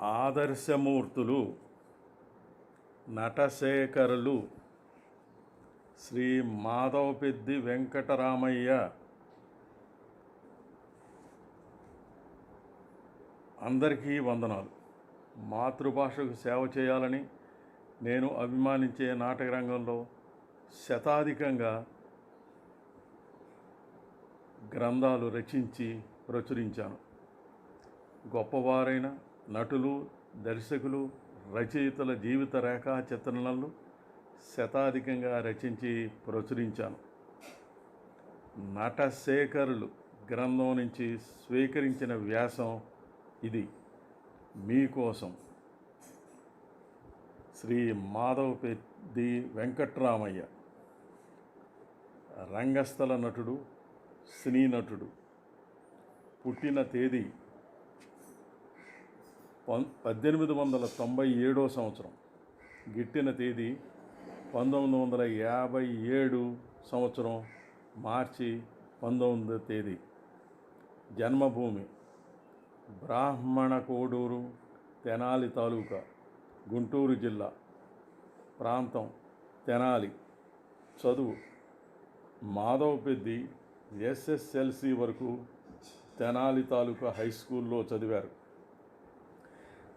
ఆదర్శమూర్తులు నటశేఖరులు శ్రీ మాధవపెద్ది వెంకటరామయ్య అందరికీ వందనాలు. మాతృభాషకు సేవ చేయాలని నేను అభిమానించే నాటక రంగంలో శతాధికంగా గ్రంథాలు రచించి ప్రచురించాను. గొప్పవారైన నటులు దర్శకులు రచయితల జీవిత రేఖా చిత్రణలు శతాధికంగా రచించి ప్రచురించాను. నటశేఖరులు గ్రంథం నుంచి స్వీకరించిన వ్యాసం ఇది. మీకోసం శ్రీ మాధవ్ పెద్ది వెంకట్రామయ్య. రంగస్థల నటుడు సినీ నటుడు. పుట్టిన తేదీ పద్దెనిమిది వందల తొంభై ఏడో సంవత్సరం. గిట్టిన తేదీ పంతొమ్మిది వందల యాభై ఏడు సంవత్సరం మార్చి పంతొమ్మిదో తేదీ. జన్మభూమి బ్రాహ్మణ కోడూరు తెనాలి తాలూకా గుంటూరు జిల్లా. ప్రాంతం తెనాలి. చదువు మాధవపెద్ది ఎస్ఎస్ఎల్సి వరకు తెనాలి తాలూకా హై స్కూల్లో చదివారు.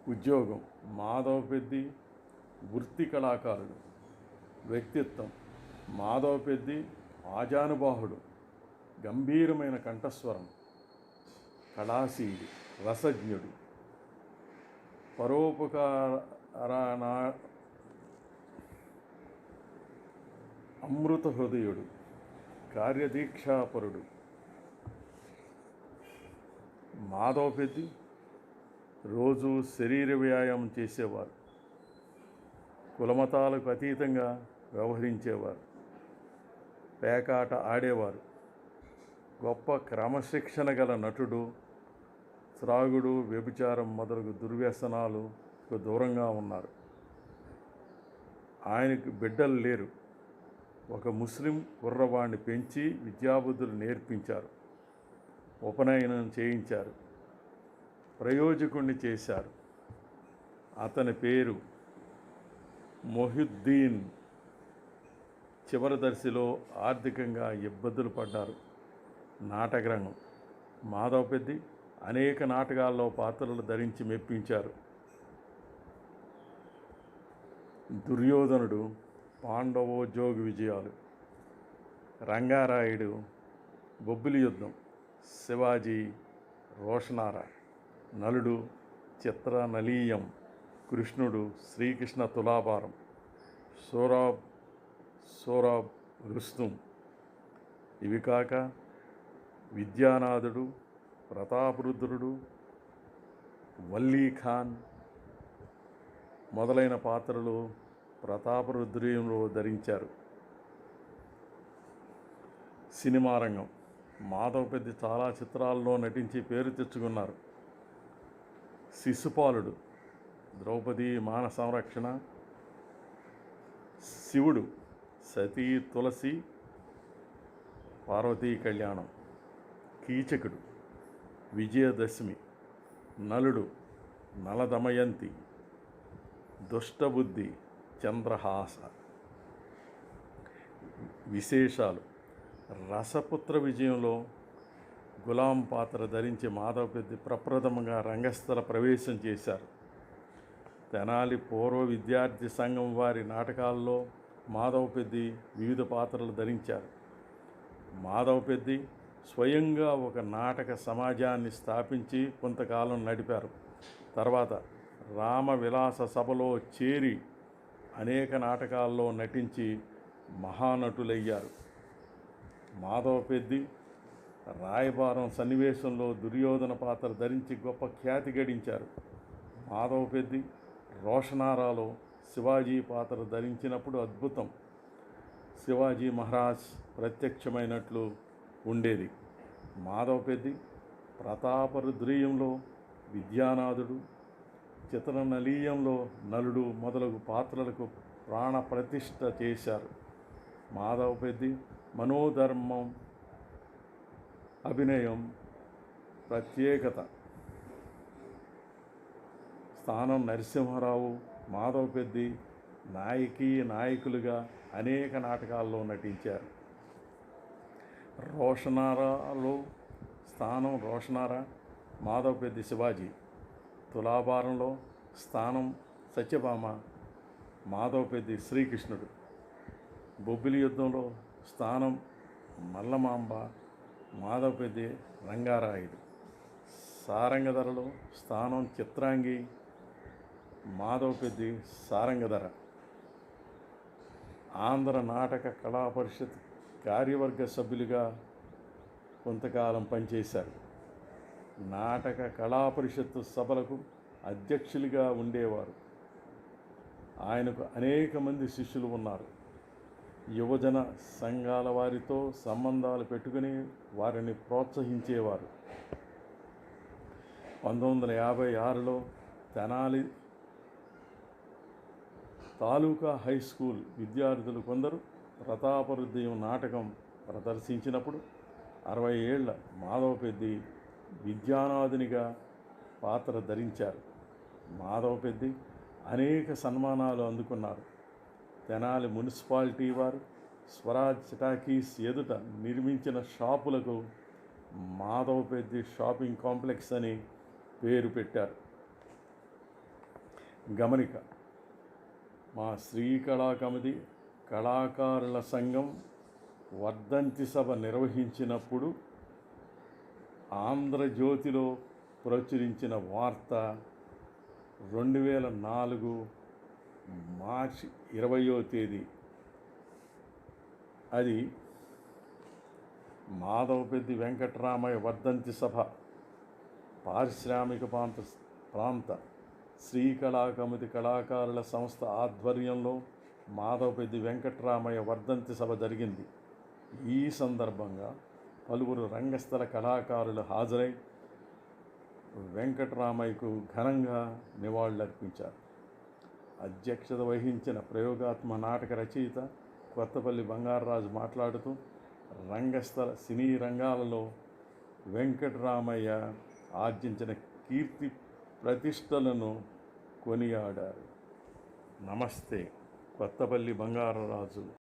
ఉద్యోగం మాధవపెద్ది వృత్తి కళాకారుడు. వ్యక్తిత్వం మాధవపెద్ది ఆజానుబాహుడు. గంభీరమైన కంఠస్వరం. కళాశీలి రసజ్ఞుడు. పరోపకారాన అమృత హృదయుడు. కార్యదీక్షాపరుడు. మాధవపెద్ది రోజు శరీర వ్యాయామం చేసేవారు. కులమతాలకు అతీతంగా వ్యవహరించేవారు. పేకాట ఆడేవారు. గొప్ప క్రమశిక్షణ గల నటుడు త్రాగుడు వ్యభిచారం మొదలగు దుర్వ్యసనాలకు దూరంగా ఉన్నారు. ఆయనకు బిడ్డలు లేరు. ఒక ముస్లిం కుర్రవాణ్ణి పెంచి విద్యాబుద్ధులు నేర్పించారు. ఉపనయనం చేయించారు. ప్రయోజకుణ్ణి చేశారు. అతని పేరు మొహిద్దీన్. చివరి దర్శిలో ఆర్థికంగా ఇబ్బందులు పడ్డారు. నాటకరంగం మాధవపెద్ది అనేక నాటకాల్లో పాత్రలు ధరించి మెప్పించారు. దుర్యోధనుడు పాండవోద్యోగి విజయాలు. రంగారాయుడు బొబ్బిలి యుద్ధం. శివాజీ రోషనారా నలుడు చిత్ర నలీయం కృష్ణుడు శ్రీకృష్ణ తులాభారం సోరాబ్ సోరాబ్ రుస్తుం. ఇవి కాక విద్యానాథుడు ప్రతాపరుద్రుడు వల్లీ ఖాన్ మొదలైన పాత్రలు ప్రతాపరుద్రీయంలో ధరించారు. సినిమా రంగం మాధవ్ పెద్ద చాలా చిత్రాల్లో నటించి పేరు తెచ్చుకున్నారు. శిశుపాలుడు ద్రౌపది మాన సంరక్షణ శివుడు సతీ తులసి పార్వతీ కళ్యాణం కీచకుడు విజయదశమి నలుడు నలదమయంతి దుష్టబుద్ధి చంద్రహాస. విశేషాలు రసపుత్ర విజయంలో గులాం పాత్ర ధరించి మాధవపెద్ది ప్రప్రథమంగా రంగస్థల ప్రవేశం చేశారు. తెనాలి పూర్వ విద్యార్థి సంఘం వారి నాటకాల్లో మాధవపెద్ది వివిధ పాత్రలు ధరించారు. మాధవ పెద్ది స్వయంగా ఒక నాటక సమాజాన్ని స్థాపించి కొంతకాలం నడిపారు. తర్వాత రామ విలాస సభలో చేరి అనేక నాటకాల్లో నటించి మహానటులయ్యారు. మాధవ పెద్ది రాయబారం సన్నివేశంలో దుర్యోధన పాత్ర ధరించి గొప్ప ఖ్యాతి గడించారు. మాధవ పెద్ది రోషనారాలో శివాజీ పాత్ర ధరించినప్పుడు అద్భుతం. శివాజీ మహారాజ్ ప్రత్యక్షమైనట్లు ఉండేది. మాధవ పెద్ది ప్రతాపరుద్రీయంలో విద్యానాథుడు చిత్రనలీయంలో నలుడు మొదలగు పాత్రలకు ప్రాణ ప్రతిష్ఠ చేశారు. మాధవ పెద్ది మనోధర్మం అభినయం ప్రత్యేకత. స్థానం నరసింహారావు మాధవ పెద్ది నాయకి నాయకులుగా అనేక నాటకాల్లో నటించారు. రోషనారాలో స్థానం రోషనారా మాధవ పెద్ది శివాజీ. తులాభారంలో స్థానం సత్యభామ మాధవ పెద్ది శ్రీకృష్ణుడు. బొబ్బిలి యుద్ధంలో స్థానం మల్లమాంబ మాధవపెద్ది రంగారాయుడు. సారంగధరలో స్థానం చిత్రాంగి మాధవపెద్ది సారంగధర. ఆంధ్ర నాటక కళా పరిషత్ కార్యవర్గ సభ్యులుగా కొంతకాలం పనిచేశారు. నాటక కళా పరిషత్తు సభలకు అధ్యక్షులుగా ఉండేవారు. ఆయనకు అనేక మంది శిష్యులు ఉన్నారు. యువజన సంఘాల వారితో సంబంధాలు పెట్టుకుని వారిని ప్రోత్సహించేవారు. పంతొమ్మిది వందల యాభై ఆరులో తెనాలి తాలూకా హై స్కూల్ విద్యార్థులు కొందరు ప్రతాపరుద్యం నాటకం ప్రదర్శించినప్పుడు అరవై ఏళ్ళ మాధవ పెద్ది విద్యానాథునిగా పాత్ర ధరించారు. మాధవ పెద్ది అనేక సన్మానాలు అందుకున్నారు. తెనాలి మున్సిపాలిటీ వారు స్వరాజ్ చిటాకీస్ ఎదుట నిర్మించిన షాపులకు మాధవపెద్ది షాపింగ్ కాంప్లెక్స్ అని పేరు పెట్టారు. గమనిక మా శ్రీ కళా కమిటీ కళాకారుల సంఘం వర్ధంతి సభ నిర్వహించినప్పుడు ఆంధ్రజ్యోతిలో ప్రచురించిన వార్త రెండు వేల నాలుగు మార్చి ఇరవయో తేదీ. అది మాధవపెద్ది వెంకటరామయ్య వర్ధంతి సభ పారిశ్రామిక ప్రాంత ప్రాంత శ్రీకళా కమిటీ కళాకారుల సంస్థ ఆధ్వర్యంలో మాధవపెద్ది వెంకటరామయ్య వర్ధంతి సభ జరిగింది. ఈ సందర్భంగా పలువురు రంగస్థల కళాకారులు హాజరై వెంకటరామయ్యకు ఘనంగా నివాళులర్పించారు. అధ్యక్షత వహించిన ప్రయోగాత్మ నాటక రచయిత కొత్తపల్లి బంగారరాజు మాట్లాడుతూ రంగస్థల సినీ రంగాలలో వెంకటరామయ్య ఆర్జించిన కీర్తి ప్రతిష్టలను కొనియాడారు. నమస్తే కొత్తపల్లి బంగారరాజు.